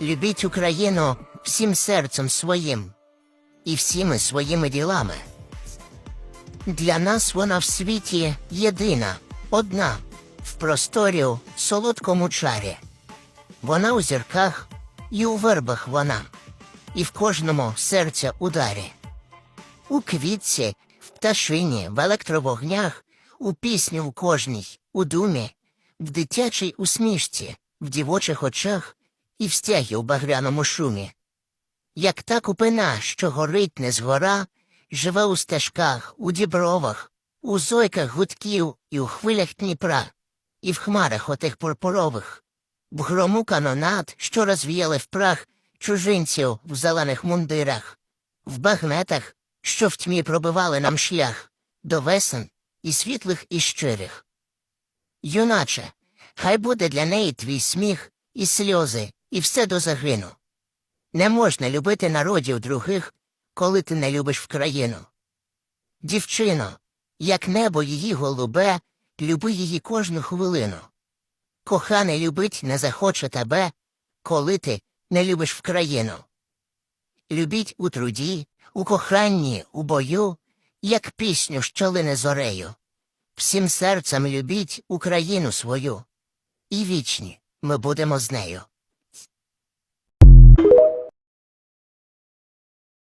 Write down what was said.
Любіть Україну всім серцем своїм і всіми своїми ділами. Для нас вона в світі єдина, одна, в просторі солодкому чарі. Вона у зірках і у вербах вона, і в кожному серця ударі. У квітці, в пташині, в електровогнях, у пісні в кожній, у думі, в дитячій усмішці, в дівочих очах і в стягі у багряному шумі. Як та купина, що горить не згора, живе у стежках, у дібровах, у зойках гудків і у хвилях Дніпра, і в хмарах отих пурпурових, в грому канонат, що розвіяли в прах чужинців в зелених мундирах, в багнетах, що в тьмі пробивали нам шлях до весен і світлих, і щирих. Юначе, хай буде для неї твій сміх і сльози, і все до загину. Не можна любити народів других, коли ти не любиш в країну. Дівчино, як небо її голубе, люби її кожну хвилину. Коханий любить не захоче тебе, коли ти не любиш в країну. Любіть у труді, у коханні, у бою, як пісню, що лине зорею. Всім серцем любіть Україну свою, і вічні ми будемо з нею.